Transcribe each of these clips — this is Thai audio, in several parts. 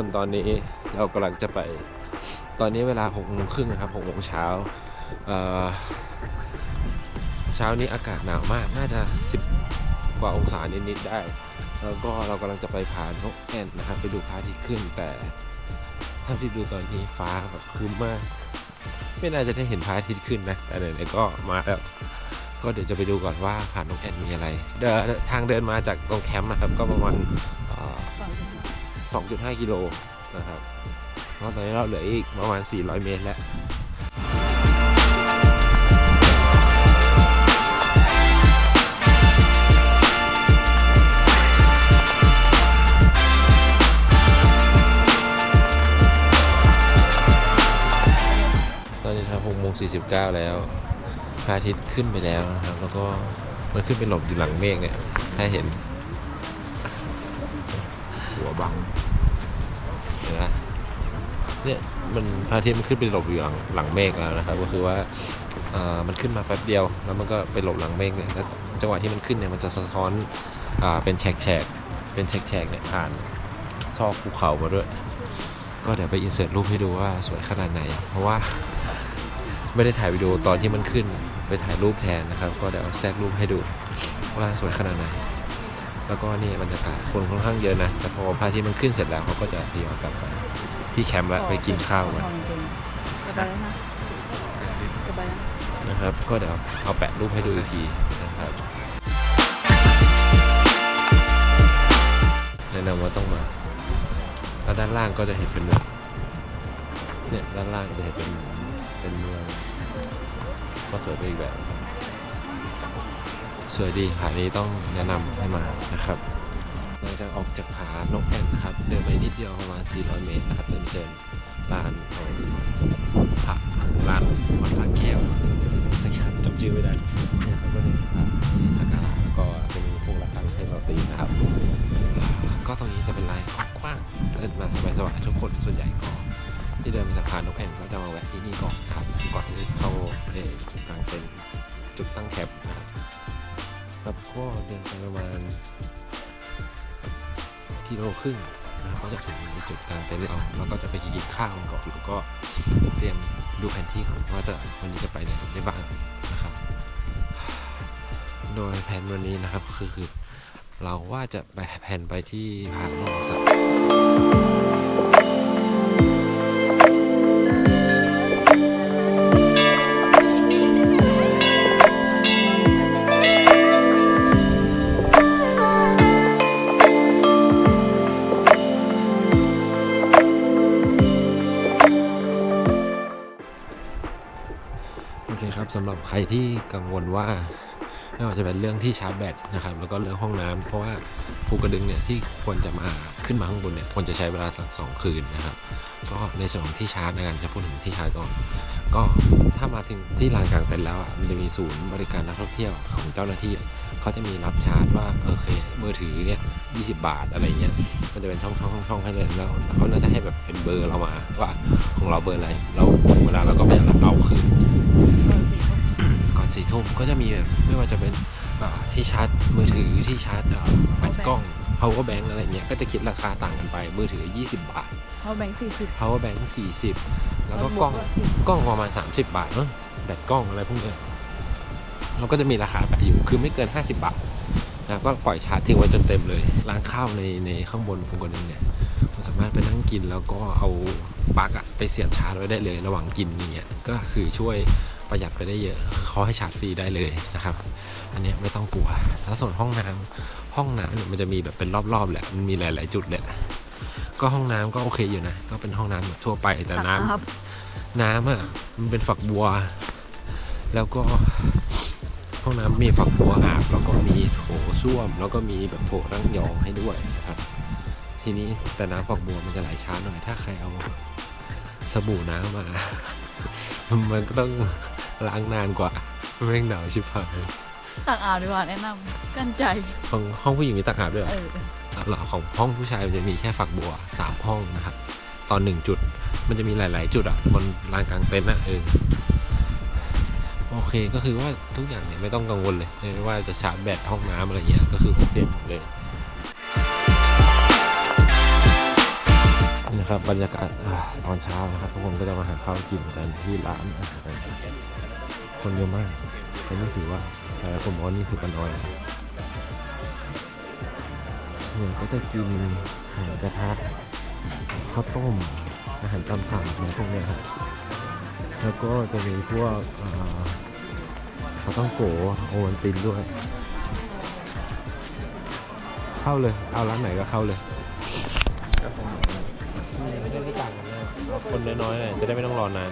คนตอนนี้เรากำลังจะไป ตอนนี้เวลาหกโมงครึ่งนะครับหกโมงเช้าเช้านี้อากาศหนาวมากน่าจะ10กว่าองศานิดๆได้ แล้วก็เรากำลังจะไปผานกแอ่นนะครับ ไปดูพระอาทิตย์ขึ้นแต่ท่าที่ดูตอนนี้ฟ้าแบบครึ้มมาก ไม่น่าจะได้เห็นพระอาทิตย์ขึ้นนะแต่ไหนๆก็มาแล้วก็เดี๋ยวจะไปดูก่อนว่าผ่านนกแอ่นมีอะไรเดินทางเดินมาจากตรงแคมป์นะครับ ก็ประมาณ 2.5 กิโลนะครับตอนนี้เราเหลืออีกประมาณ 400 เมตรแล้วตอนนี้ครับ6โมง49แล้วพระอาทิตย์ขึ้นไปแล้วนะครับ แล้วก็มันขึ้นไปหลบอยู่หลังเมฆเนี่ย ถ้าเห็น หัวบัง เนี่ยมันพระอาทิตย์มันขึ้นไปหลบอยู่หลังหลังเมฆแล้วนะครับ ก็คือว่ามันขึ้นมาแป๊บเดียว แล้วมันก็ไปหลบหลังเมฆเนี่ยแล้วจังหวะที่มันขึ้นเนี่ยมันจะสะท้อนอ่าเป็นแฉกแฉกเป็นแฉกแฉกเนี่ยผ่านซอกภูเขามาด้วย ก็เดี๋ยวไปอินเสิร์ตรูปให้ดูว่าสวยขนาดไหน เพราะว่าไม่ได้ถ่ายวิดีโอตอนที่มันขึ้นไปถ่ายรูปแทนนะครับ ก็เดี๋ยวแทรกรูปให้ดูว่าสวยขนาดไหนแล้วก็นี่บรรยากาศคนค่อนข้างเยอะนะแต่พอพระอาทิตย์มันขึ้นเสร็จแล้วเขาก็จะทยอยกลับไป ที่แคมป์แล้วไปกินข้าวกันสบายแล้วนะสบายแล้วนะครับ ก็เดี๋ยวเอาแปะรูปให้ดูอีกทีนะครับแนะนำว่าต้องมาแล้วด้านล่างก็จะเห็นเป็นแบบเนี่ยด้านล่างจะเห็นเป็นเป็นเมืองก็สวยไปอีกแบบ สวยดีหาดนี้ต้องแนะนำให้มานะครับห ลังจากออกจากผานกแอ่นนะครับ เดินไปนิดเดียวประมาณ 400 เมตรนะครับเดินเดินลานของพระลานวัดพระแก้วสักอย่างจำชื่อไม่ได้เนี่ยครับก็เดินพระที่สักการะแล้วก็จะมีพวกระฆังให้เราตีนะครับ ก็ตรงนี้จะเป็นลายกว้างๆเดินมาสบายๆทุกคนส่วนใหญ่ก็ที่เดินมาจากผานกแอ่นก็จะมาแวะที่นี่ก่อนครับก่อนที่เข้าเอ่อกลางเต็นจุดตั้งแคมป์นะครับครับก็เดินไปประมาณ กิโลครึ่งนะครับก็จะถึงจุดกลางเต็นท์เราแล้วก็จะไปกินข้าวก่อนแล้วก็เตรียมดูแผนที่ก่อนว่าจะวันนี้จะไปไหนได้บ้างนะครับ โดยแผนวันนี้นะครับก็คือคอเราว่าจะไปแผนไปที่พาโนสักโที่กังวลว่าไม่ว่าจะเป็นเรื่องที่ชาร์จแบตนะครับ แล้วก็เรื่องห้องน้ำเพราะว่าภูกระดึงเนี่ยที่ควรจะมาขึ้นมาข้างบนเนี่ยควรจะใช้เวลาสักสองคืนนะครับ ก็ในส่วนของที่ชาร์จในการจะพูดถึงที่ชาร์จก่อน ก็ถ้ามาถึงที่ลานกลางเต็นท์แล้วอะมันจะมีศูนย์บริการนักท่องเที่ยวของเจ้าหน้าที่เขาจะมีรับชาร์จว่าโอเคมือถือเนี่ย20 บาทอะไรเงี้ยมันจะเป็นช่องช่องช่องให้เลยแล้วเขาน่าจะให้แบบเป็นเบอร์เรามาว่าของเราเบอร์อะไรแล้วเวลาเราก็ไปเอาคืน สี่ทุ่มก็จะมีแบบไม่ว่าจะเป็นเอ่อที่ชาร์จมือถือที่ชาร์จเอ่อแบตกล้อง power bank อะไรเงี้ยก็จะคิดราคาต่างกันไปมือถือ 20 บาทเขาแบงค์สี่สิบ power bank 40 แล้วก็กล้องกล้องประมาณ 30 บาทเนอะแบตกล้องอะไรพวกเนี้ยเราก็จะมีราคาแปะอยู่คือไม่เกิน 50 บาทนะก็ปล่อยชาร์จทิ้งไว้จนเต็มเลยร้านข้าวในในข้างบนภูกระดึงเนี่ยเราสามารถไปนั่งกินแล้วก็เอาปลั๊กอะไปเสียบชาร์จไว้ได้เลยระหว่างกินอย่างเงี้ยก็คือช่วย ประหยัดไปได้เยอะเขาให้ชาร์จฟรีได้เลยนะครับ อันเนี้ยไม่ต้องกลัว แล้วส่วนห้องน้ำห้องน้ำเนี่ยมันจะมีแบบเป็นรอบๆแหละมันมีหลาย ๆ จุดแหละก็ห้องน้ำก็โอเคอยู่นะ ก็เป็นห้องน้ำแบบทั่วไปแต่น้ำน้ำอะมันเป็นฝักบัว แล้วก็ห้องน้ำมีฝักบัวอาบแล้วก็มีโถส้วม แล้วก็มีแบบโถนั่งยองให้ด้วยนะครับ ทีนี้แต่น้ำฝักบัวมันจะไหลช้าหน่อยถ้าใครเอาสบู่น้ำมา มันก็ต้อง ล้างนานกว่าแม่งหนาวชิบหายตักอ่าวดีกว่าแนะนำกันใจห้องห้องผู้หญิงมีตักอาบด้วยเหรเอออเหรอของห้องผู้ชายมันจะมีแค่ฝักบัวสามห้องนะครับ ตอนหนึ่งจุด มันจะมีหลาย ๆ จุดอะบนลานกลางเต็นท์นะเออโอเคก็คือว่าทุกอย่างเนี่ยไม่ต้องกังวลเลยไม่ว่าจะชาร์จแบตห้องน้ำอะไรเงี้ยก็คือโอเคหมดเลยนะครับบรรยากาศอ่าตอนเช้านะครับทุกคนก็จะมาหาข้าวกินกันที่ร้านอาหาร คนเยอะมากแต่นี่ถือว่าหลายคนบอกว่านี่คือกันน้อยนะครับส่วนก็จะกินอาหารกระทะข้าวต้ม อาหารตามสั่งอะไรพวกนี้ครับ แล้วก็จะมีพวกเข้าวต้องโกโอวันตินด้วย เข้าเลย เอาร้านไหนก็เข้าเลยไม่ได้ต่างกันนะคนน้อยๆเลยจะได้ไม่ต้องรอนาน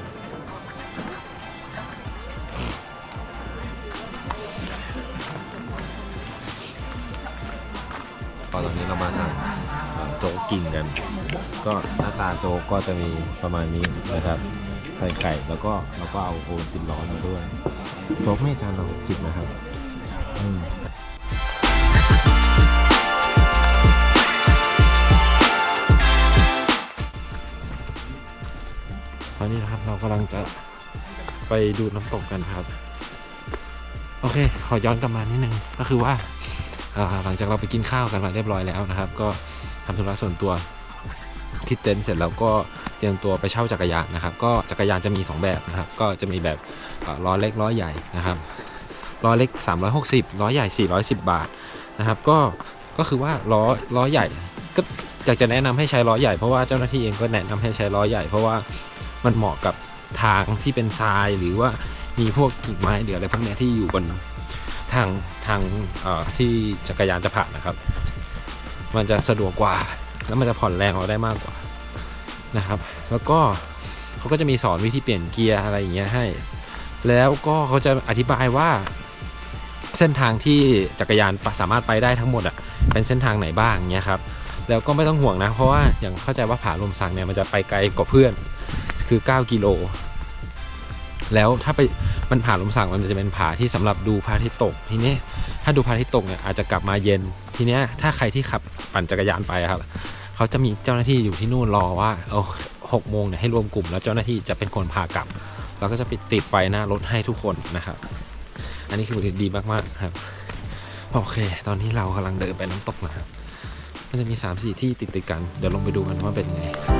โจ๊กกินกัน ก็หน้าตาโจ๊กก็จะมีประมาณนี้นะครับใส่ไก่แล้วก็แล้วก็เอาโอนตินร้อนมาด้วยโจ๊กไม่จานละหกสิบนะครับอืมตอนนี้นะครับเรากำลังจะไปดูน้ำตกกันครับ โอเค ขอย้อนกลับมานิดนึงก็คือว่าอ่าหลังจากเราไปกินข้าวกันมาเรียบร้อยแล้วนะครับ ก็ ทำธุระส่วนตัวที่เต็นท์เสร็จแล้วก็เตรียมตัวไปเช่าจักรยานนะครับ ก็จักรยานจะมี 2 แบบนะครับ ก็จะมีแบบล้อเล็กล้อใหญ่นะครับล้อเล็ก 360ล้อใหญ่ 410 บาทนะครับ ก็ก็คือว่าล้อล้อใหญ่ก็อยากจะแนะนำให้ใช้ล้อใหญ่เพราะว่าเจ้าหน้าที่เองก็แนะนำให้ใช้ล้อใหญ่ เพราะว่ามันเหมาะกับทางที่เป็นทรายหรือว่ามีพวกกิ่งไม้หรืออะไรพวกนี้ที่อยู่บนทางทางที่จักรยานจะผ่านนะครับ มันจะสะดวกกว่า แล้วมันจะผ่อนแรงเราได้มากกว่านะครับ แล้วก็เขาก็จะมีสอนวิธีเปลี่ยนเกียร์อะไรอย่างเงี้ยให้ แล้วก็เขาจะอธิบายว่าเส้นทางที่จักรยานสามารถไปได้ทั้งหมดอะเป็นเส้นทางไหนบ้างเงี้ยครับแล้วก็ไม่ต้องห่วงนะ เพราะว่าอย่างเข้าใจว่าผาลมสักเนี่ยมันจะไปไกลกว่าเพื่อนคือ 9 กิโล แล้วถ้าไปมันผาลมสักมันจะเป็นผาที่สำหรับดูพระอาทิตย์ตกทีนี้ ถ้าดูพระอาทิตย์ตกเนี่ยอาจจะกลับมาเย็น ทีเนี้ยถ้าใครที่ขับปั่นจักรยานไปครับ เขาจะมีเจ้าหน้าที่อยู่ที่นู่นรอว่าเอาหกโมงเนี่ยให้รวมกลุ่ม แล้วเจ้าหน้าที่จะเป็นคนพากลับ แล้วก็จะปิดติดไฟหน้ารถให้ทุกคนนะครับ อันนี้คือดีมากๆครับ โอเค ตอนนี้เรากำลังเดินไปน้ำตกนะครับ มันจะมี 3 4 ที่ติดติดกัน เดี๋ยวลงไปดูกันว่าเป็นยังไง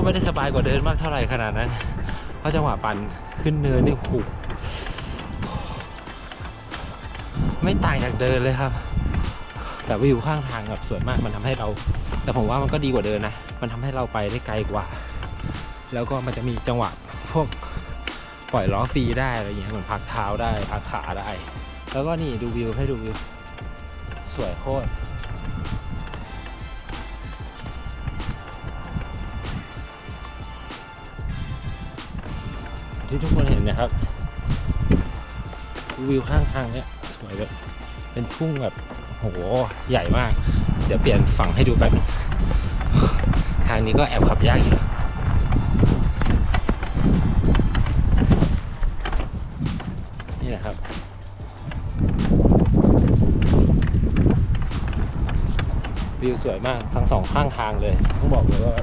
ก็ไม่ได้สบายกว่าเดินมากเท่าไหร่ขนาดนั้นเพราะจังหวะปั่นขึ้นเนินนี่โอ้โหไม่ต่างจากเดินเลยครับ แต่วิวข้างทางแบบสวยมากมันทำให้เรา แต่ผมว่ามันก็ดีกว่าเดินนะ มันทำให้เราไปได้ไกลกว่า แล้วก็มันจะมีจังหวะพวกปล่อยล้อฟรีได้อะไรอย่างเงี้ยเหมือนพักเท้าได้พักขาได้ แล้วก็นี่ดูวิวให้ดูวิว สวยโคตร ที่ทุกคนเห็นนะครับวิวข้างทางเนี้ยสวยแบบเป็นทุ่งแบบโหใหญ่มาก เดี๋ยวเปลี่ยนฝั่งให้ดูแป๊บทางนี้ก็แอบขับยากอยู่นี่แหละครับวิวสวยมากทั้งสองข้างทางเลยต้องบอกเลยว่า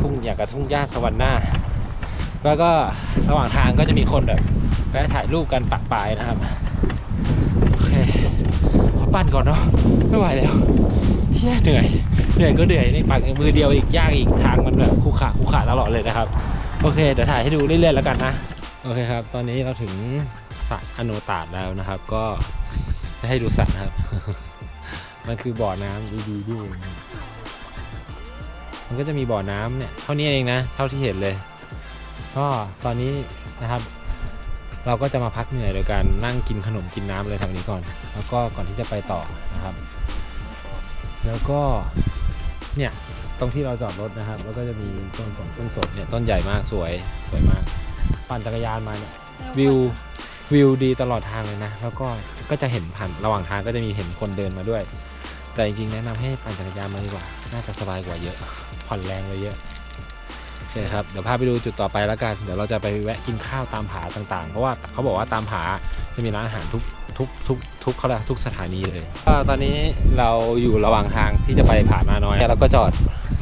ทุ่งอย่างกับทุ่งหญ้าสวรรค์หน้า แล้วก็ระหว่างทางก็จะมีคนแบบแวะถ่ายรูปกันปักปลายนะครับ โอเคขอปั่นก่อนเนาะไม่ไหวแล้วเที่ยเหนื่อยเหนื่อยก็เหนื่อยนี่ปักมือเดียวอีกยากอีกทางมันแบบคู่ขาคู่ขาตลอดเลยนะครับ โอเคเดี๋ยวถ่ายให้ดูเรื่อยๆแล้วกันนะโอเคครับ ตอนนี้เราถึงสระอโนตาดแล้วนะครับ ก็จะให้ดูสระนะครับ มันคือบ่อน้ำดีๆที่เองมันก็จะมีบ่อน้ำเนี่ยเท่านี้เองนะ เท่าที่เห็นเลย ก็ตอนนี้นะครับ เราก็จะมาพักเหนื่อยโดยการนั่งกินขนมกินน้ำอะไรแถวนี้ก่อน แล้วก็ก่อนที่จะไปต่อนะครับ แล้วก็เนี่ยตรงที่เราจอดรถนะครับ แล้วก็จะมีต้นสนต้นสนเนี่ยต้นใหญ่มากสวยสวยมาก ปั่นจักรยานมาเนี่ยวิววิวดีตลอดทางเลยนะ แล้วก็ก็จะเห็นผ่านระหว่างทางก็จะมีเห็นคนเดินมาด้วย แต่จริงๆแนะนำให้ปั่นจักรยานมาดีกว่า น่าจะสบายกว่าเยอะ ผ่อนแรงเลยเยอะโอ เคครับเดี๋ยวพาไปดูจุดต่อไปแล้วกัน เดี๋ยวเราจะไปแวะกินข้าวตามผาต่างๆ เพราะว่าเขาบอกว่าตามผาจะมีร้านอาหารทุกทุกทุกทุกเขาเรียกทุกสถานีเลยก็ตอนนี้เราอยู่ระหว่างทางที่จะไปผานาน้อยเราก็จอด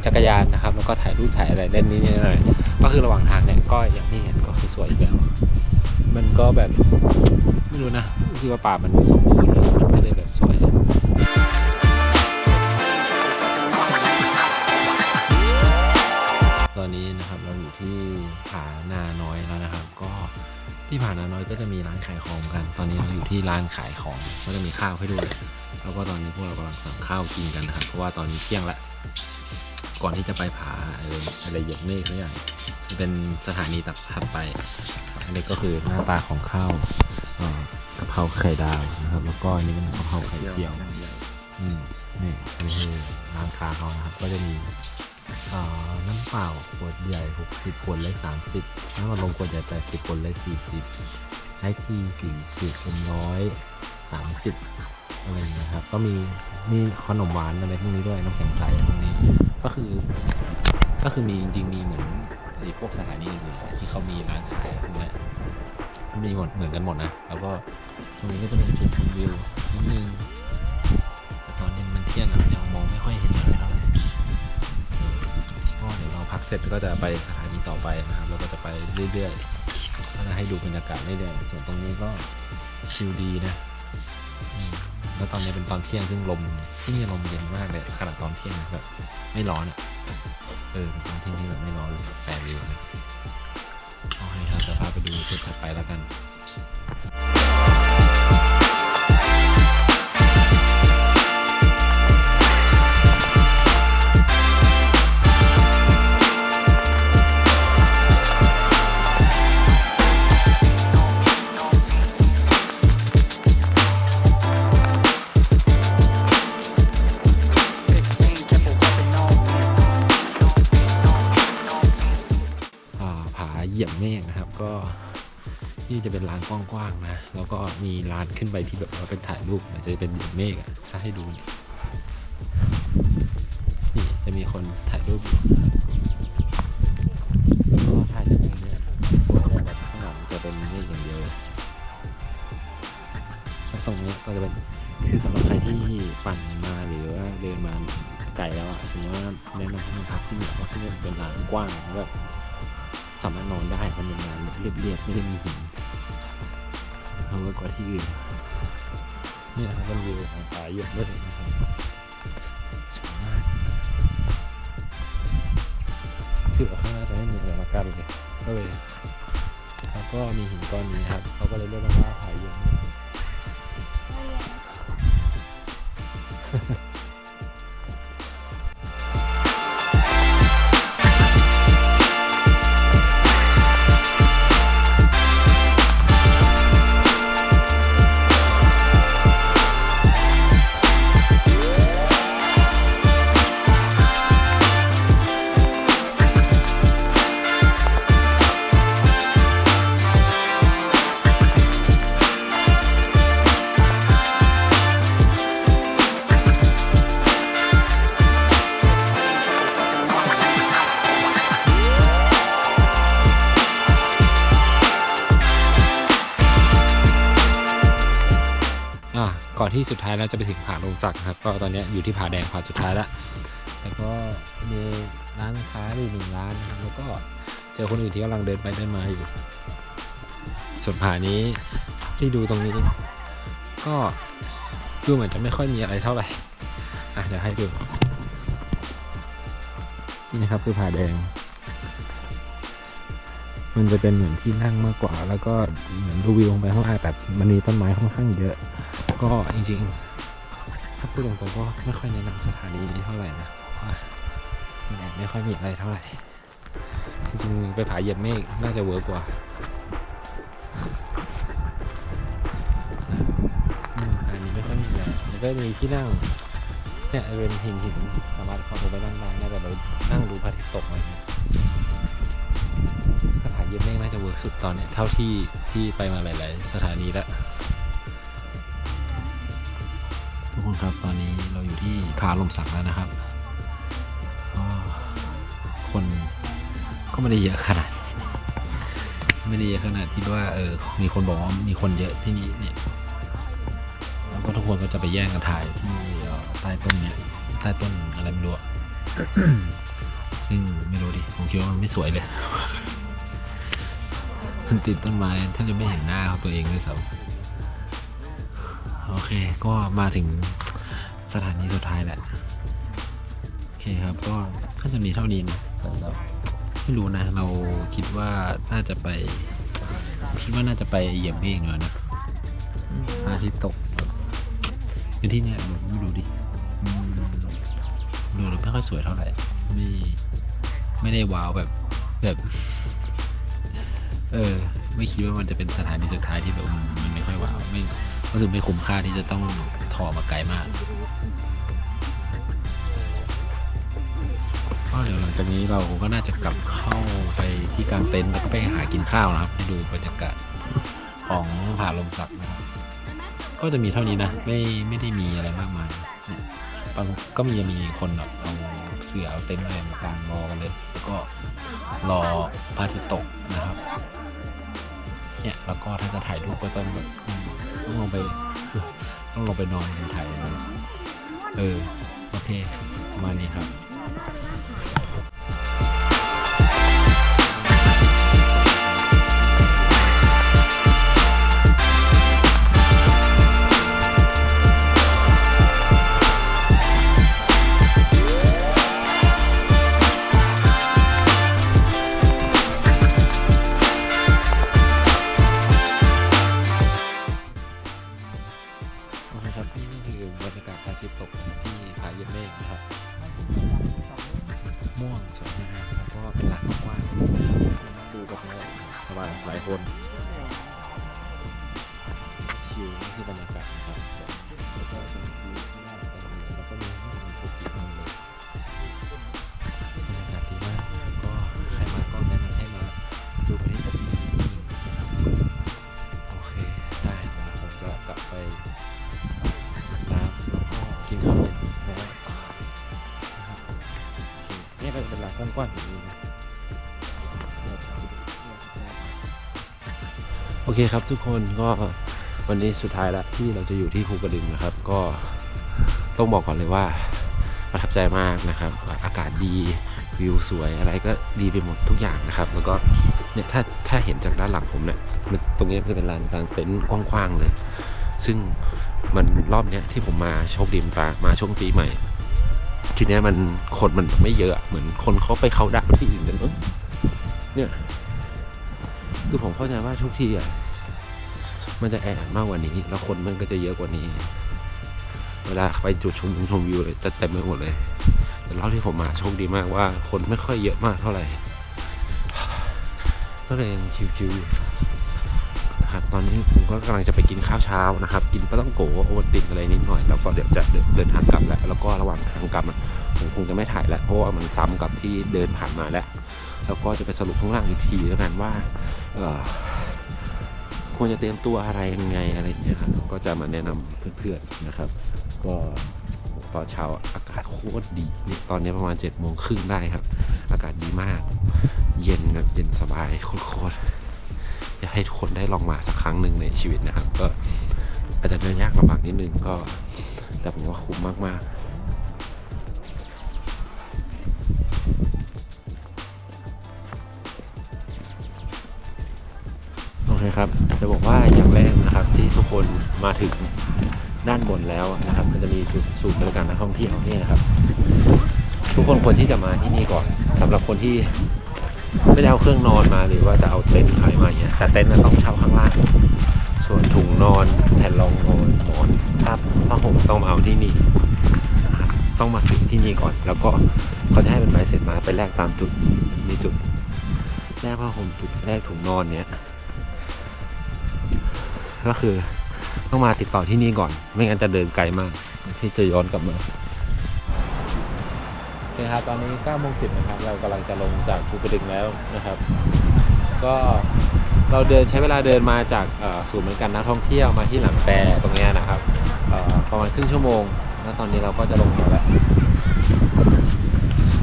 จักรยานนะครับ แล้วก็ถ่ายรูปถ่ายอะไรเล่นนิดๆหน่อยๆก็คือระหว่างทางเนี่ยก็อย่างที่เห็นก็คือสวยอีกแล้ว มันก็แบบไม่รู้นะรู้สึกว่าป่ามันสมบูรณ์เลยมันก็เลยแบบสวย ที่ผานาน้อยก็จะมีร้านขายของกัน ตอนนี้เราอยู่ที่ร้านขายของก็จะมีข้าวให้ด้วย แล้วก็ตอนนี้พวกเรากำลังสั่งข้าวกินกันนะครับ เพราะว่าตอนนี้เที่ยงละก่อนที่จะไปผาอะไรอะไรเหยียบเมฆสักอย่างจะเป็นสถานีตัดถัดไปอันนี้ก็คือหน้าตาของข้าวเอ่อกะเพราไข่ดาวนะครับ แล้วก็อันนี้เป็นกะเพราไข่เจียวอืมนี่อันนี่คือร้านค้าเขานะครับ ก็จะมีเอ่อน้ำเปล่าขวดใหญ่ 60ขวดเล็ก30น้ำมันลมขวดใหญ่ 80ขวดเล็ก40ไอที40เป็นร้อยสามสิบอะไรอย่างเงี้ยครับ ก็มีมีขนมหวานอะไรพวกนี้ด้วยน้ำแข็งใสพวกนี้ก็คือ ก็คือมีจริงๆมีเหมือนไอ้พวกสถานีอื่นที่เขามีร้านขายพวกนี้มันมีหมดเหมือนกันหมดนะ แล้วก็ตรงนี้ก็จะเป็นจุดชมวิวนิดนึงตอนนี้มันเที่ยงอะ เสร็จก็จะไปสถานีต่อไปนะครับเราก็จะไปเรื่อยๆก็จะให้ดูบรรยากาศเรื่อยๆส่วนตรงนี้ก็ชิลดีนะแล้วตอนนี้เป็นตอนเที่ยงซึ่งลมที่นี่ลมเย็นมากเลยขนาดตอนเที่ยงนะแบบไม่ร้อนอะเออเป็นตอนเที่ยงที่แบบไม่ร้อนเลยแปลกดีนะโอเคครับจะพาไปดูจุดถัดไปแล้วกัน ขึ้นไปที่แบบว่าเป็นถ่ายรูปมันจะเป็นเมฆอะถ้าให้ดูเนี่ยนี่จะมีคนถ่ายรูปอยู่นะครับแล้วก็ถ่ายจากตรงเนี้ยสวยเลยแบบข้างหลังจะเป็นเมฆอย่างเดียวแล้วตรงนี้ก็จะเป็นคือสำหรับใครที่ปั่นมาหรือว่าเดินมาไกลแล้วอะผมว่าแนะนำให้มาพักที่นี่เพราะที่นี่เป็นลานกว้างแล้วแบบสามารถนอนได้มันเป็นงานเรียบๆไม่ได้มีหินเอาไว้กว่าที่อื่น นี่นะครับเป็นวิวของป่าเยอะเลยนะครับสวยมากคือว่าข้างหน้าจะไม่มีอะไรมากั้นเลยก็เลยแล้วก็มีหินก้อนนี้ครับเขาก็เลยเรียกมันว่าผาเยอะมากอ่ ท้ายเราจะไปถึงผาลงสักครับก็ตอนนี้อยู่ที่ผาแดงผาสุดท้ายแล้วแล้วก็มีร้านค้าอยู่หนึ่งร้านนะครับแล้วก็เจอคนอื่นที่กำลังเดินไปเดินมาอยู่ ส่วนผานี้ที่ดูตรงนี้ ก็ดูเหมือนจะไม่ค่อยมีอะไรเท่าไหร่อะเดี๋ยวให้ดูนี่นะครับคือผาแดงมมันจะเป็นเหมือนที่นั่งมากกว่า แล้วก็เหมือนดูวิวลงไปข้างล่างแต่มันมีต้นไม้ค่อนข้างเยอะ ก็จริงๆ ถ้าพูดตรงๆก็ไม่ค่อยแนะนำสถานีนี้เท่าไหร่นะเพราะว่ามันไม่ค่อยมีอะไรเท่าไหร่ จริงๆ ไปผาเหยียบเมฆน่าจะเวิร์กกว่าอันนี้ไม่ค่อยมีอะไรแล้วก็มีที่นั่งเนี่ยเป็นหินหินสามารถเข้าไปนั่งได้น่าจะไปนั่งดูพระอาทิตย์ตกอะไรเงี้ยสถานเยี่ยมเมฆน่าจะเวิร์กสุดตอนเนี้ยเท่าที่ที่ไปมาหลาย ๆ สถานีแล้ว ทุกคนครับตอนนี้เราอยู่ที่ผาลมสักแล้วนะครับ คนก็ไม่ได้เยอะขนาด ไม่ได้เยอะขนาดที่ว่าเออมีคนบอกว่ามีคนเยอะที่นี่เนี่ยแล้วก็ทุกคนก็จะไปแย่งกันถ่ายที่ใต้ต้นเนี้ยใต้ต้นอะไรไม่รู้ซึ่งไม่รู้ดิผมคิดว่ามันไม่สวยเลยมันติดต้นไม้ถ้าจะไม่เห็นหน้าของตัวเองด้วยซ้ำ โอเค ก็มาถึงสถานีสุดท้ายแหละ โอเคครับ ก็ก็จะมีเท่านี้นะแต่เราไม่รู้นะ เราคิดว่าน่าจะไป คิดว่าน่าจะไปเหยียบเมฆหน่อยนะอาทิตย์ตกคือที่เนี่ยดูไม่ดูดิดูแล้วไม่ค่อยสวยเท่าไหร่ ไม่ ไม่ได้ว้าวแบบ แบบ เออ ไม่คิดว่ามันจะเป็นสถานีสุดท้ายที่แบบมันมันไม่ค่อยว้าว ไม่ รู้สึกไม่คุ้มค่าที่จะต้องถอมาไกลมากก็เดี๋ยวหลังจากนี้เราก็น่าจะกลับเข้าไปที่กลางเต็นท์แล้วก็ไปหากินข้าวนะครับไปดูบรรยากาศของผาลมสักนะครับ ก็จะมีเท่านี้นะไม่ไม่ได้มีอะไรมากมายบางก็มีมีคนแบบเอาเสือเอาเต็นท์อะไรมากางรอกันเลยแล้วก็รอพระอาทิตย์ตกนะครับเนี่ยแล้วก็ถ้าจะถ่ายรูปก็ต้องแบบ ต้องลงไปต้องลงไปนอนคนไทยนะเออ โอเคประมาณนี้ครับ บรรยากาศนะครับแล้วก็จะมีวิวข้างล่างตรงนี้แล้วก็มีให้มันทุกที่เลยบรรยากาศดีมากก็ใครมาก็แนะนำให้มาดูพระอาทิตย์ตกที่นี่นะครับโอเคได้เดี๋ยวผมจะกลับไปน้ำแล้วก็กินข้าวเย็นแล้วนะครับโอเคนี่เป็นเป็นหลักกว้างๆอย่างนี้นะโอเคครับทุกคนก็ วันนี้สุดท้ายแล้วที่เราจะอยู่ที่ภูกระดึงนะครับ ก็ต้องบอกก่อนเลยว่าประทับใจมากนะครับ อากาศดีวิวสวยอะไรก็ดีไปหมดทุกอย่างนะครับ แล้วก็เนี่ยถ้าถ้าเห็นจากด้านหลังผมเนี่ยมันตรงนี้มันจะเป็นลานกลางเต็นท์กว้างๆเลย ซึ่งมันรอบเนี้ยที่ผมมาโชคดีมามาช่วงปีใหม่ ทีเนี้ยมันคนมันไม่เยอะเหมือนคนเขาไปเขาดาวน์ที่อื่นกันเนอะเนี่ยคือผมเข้าใจว่าทุกที่อะ มันจะแออัดมากกว่านี้ แล้วคนมันก็จะเยอะกว่านี้ เวลาไปจุดชมวิวชมวิวเลยจะเต็มไปหมดเลย แต่รอบที่ผมมาโชคดีมากว่า คนไม่ค่อยเยอะมากเท่าไหร่ ก็เลยชิวๆนะครับตอนนี้ผมก็กำลังจะไปกินข้าวเช้านะครับ กินปลาต้องโกะโอวัลตินอะไรนิดหน่อย แล้วก็เดี๋ยวจะเดินทางกลับแล้ว แล้วก็ระหว่างทางกลับผมคงจะไม่ถ่ายแล้ว เพราะว่ามันซ้ำกับที่เดินผ่านมาแล้ว แล้วก็จะไปสรุปข้างล่างอีกทีแล้วกันว่า เออ ควรจะเตรียมตัวอะไรยังไงอะไรอย่างเงี้ยครับก็จะมาแนะนำเพื่อนๆนะครับ ก็ตอนเช้าอากาศโคตรดีนี่ตอนนี้ประมาณ7จ็ดโมงครึ่งได้ครับ อากาศดีมาก เย็นแบบเย็นสบายโคตรๆอยากให้ทุกคนได้ลองมาสักครั้งหนึ่งในชีวิตนะครับ ก็อาจจะเดินยากลำบากนิดนึงก็แต่ผมว่าคุ้มมากๆ ครับ จะบอกว่าอย่างแรกนะครับที่ทุกคนมาถึงด้านบนแล้วนะครับ มันจะมีจุดสูบบริการนักท่องเที่ยวนี่นะครับ ทุกคนควรที่จะมาที่นี่ก่อนสำหรับคนที่ไม่ได้เอาเครื่องนอนมาหรือว่าจะเอาเต็นท์อะไรมาเนี่ยแต่เต็นท์น่ะต้องเช่าข้างล่างส่วนถุงนอนแผ่นรองนอนหมอนผ้าผ้าห่มต้องเอาที่นี่นะครับต้องมาถึงที่นี่ก่อน แล้วก็เขาจะให้เป็นใบเสร็จมาไปแลกตามจุดมีจุดแลกผ้าห่มจุดแลกถุงนอนเนี่ย ก็คือต้องมาติดต่อที่นี่ก่อน ไม่งั้นจะเดินไกลมาก ที่จะย้อนกลับมาโอเคครับตอนนี้9โมง10นะครับ เรากำลังจะลงจากภูกระดึงแล้วนะครับ ก็เราเดินใช้เวลาเดินมาจากเอ่อศูนย์บริการนักท่องเที่ยวมาที่หลังแปรตรงนี้นะครับประมาณครึ่งชั่วโมง แล้วตอนนี้เราก็จะลงแล้วแหละ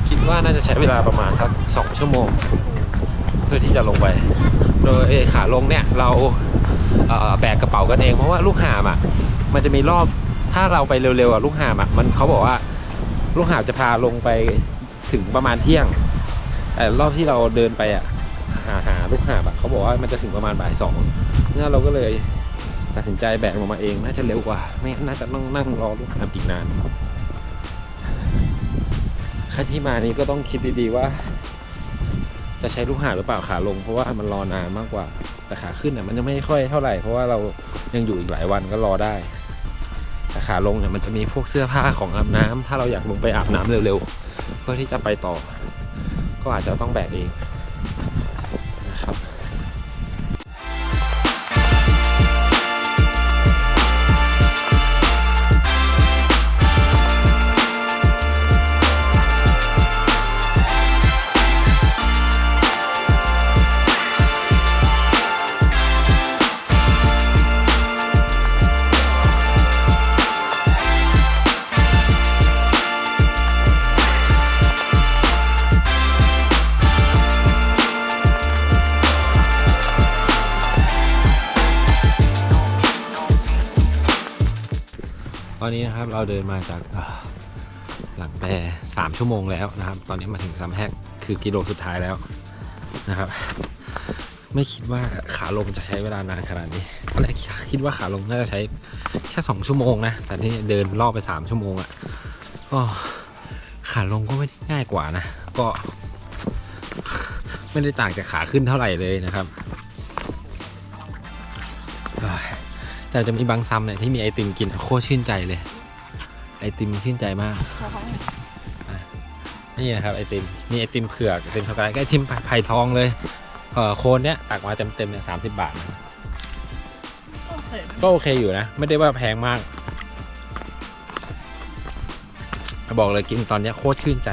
คิดว่าน่าจะใช้เวลาประมาณสักสองชั่วโมง เพื่อที่จะลงไป โดยขาลงเนี่ยเรา แบกกระเป๋ากันเอง เพราะว่าลูกหาบอะมันจะมีรอบถ้าเราไปเร็วๆอะลูกหาบอะมันเขาบอกว่าลูกหาบจะพาลงไปถึงประมาณเที่ยงแต่รอบที่เราเดินไปอะหาหาลูกหาบอะเขาบอกว่ามันจะถึงประมาณบ่ายสองงั้นเราก็เลยตัดสินใจแบกลงมาเองน่าจะเร็วกว่า ไม่งั้นน่าจะต้องนั่งรอลูกหาบอีกนานค่ที่มานี้ก็ต้องคิดดีๆว่า จะใช้ลูกหาหรือเปล่าขาลง เพราะว่ามันรอนานมากกว่า แต่ขาขึ้นเนี่ยมันจะไม่ค่อยเท่าไหร่ เพราะว่าเรายังอยู่อีกหลายวันก็รอได้ แต่ขาลงเนี่ยมันจะมีพวกเสื้อผ้าของอาบน้ำถ้าเราอยากลงไปอาบน้ำเร็วๆเพื่อที่จะไปต่อ ก็อาจจะต้องแบกเอง นะครับ เราเดินมาจากหลังแปรสามชั่วโมงแล้วนะครับ ตอนนี้มาถึงซัมแฮกคือกิโลสุดท้ายแล้วนะครับ ไม่คิดว่าขาลงจะใช้เวลานานขนาดนี้ตอนแรกคิดว่าขาลงน่าจะใช้แค่สองชั่วโมงนะ แต่ที่เดินรอบไปสามชั่วโมงอะ่ะก็ขาลงก็ไม่ได้ง่ายกว่านะ ก็ไม่ได้ต่างจากขาขึ้นเท่าไหร่เลยนะครับแต่จะมีบางซัมเนี่ยที่มีไอติมกินโคตรชื่นใจเลย ติมชื่นใจมากนี่นะครับไอติมมีไอติมเผือกไอติมช็อกโกแลตก็ไอติมไผ่ทองเลยเออโคนเนี้ยตักมาเต็มๆเนี่ยสามสิบบาทนะโอเคก็โอเคอยู่นะ ไม่ได้ว่าแพงมาก บอกเลยกินตอนเนี้ยโคตรชื่นใจ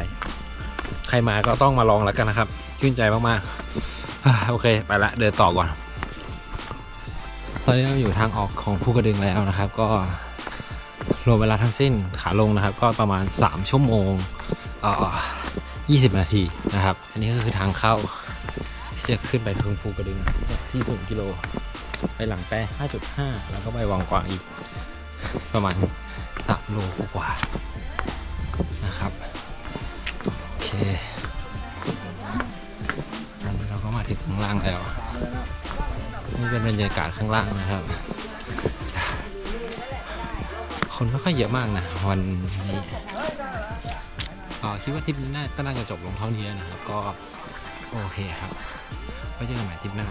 ใครมาก็ต้องมาลองแล้วกันนะครับ ชื่นใจมากๆอ่าโอเคไปละเดินต่อก่อน ตอนนี้เราอยู่ทางออกของภูกระดึงแล้วนะครับ ก็ รวมเวลาทั้งสิ้นขาลงนะครับ ก็ประมาณ 3 ชั่วโมงเอ่อ20นาทีนะครับ อันนี้ก็คือทางเข้าที่จะขึ้นไปถึงภูกระดึงที่1กิโล ไปหลังแปร5.5 แล้วก็ไปวังกวางอีก ประมาณ3โลกว่านะครับโอเคตอนนี้เราก็มาถึงข้างล่างแล้วนี่เป็นบรรยากาศข้างล่างนะครับ คนไม่ค่อยเยอะมากนะวันนี้อ๋อคิดว่าทริปนี้น่าก็น่าจะจบลงเท่านี้นะครับ ก็โอเคครับไว้เจอกันใหม่ทริปหน้า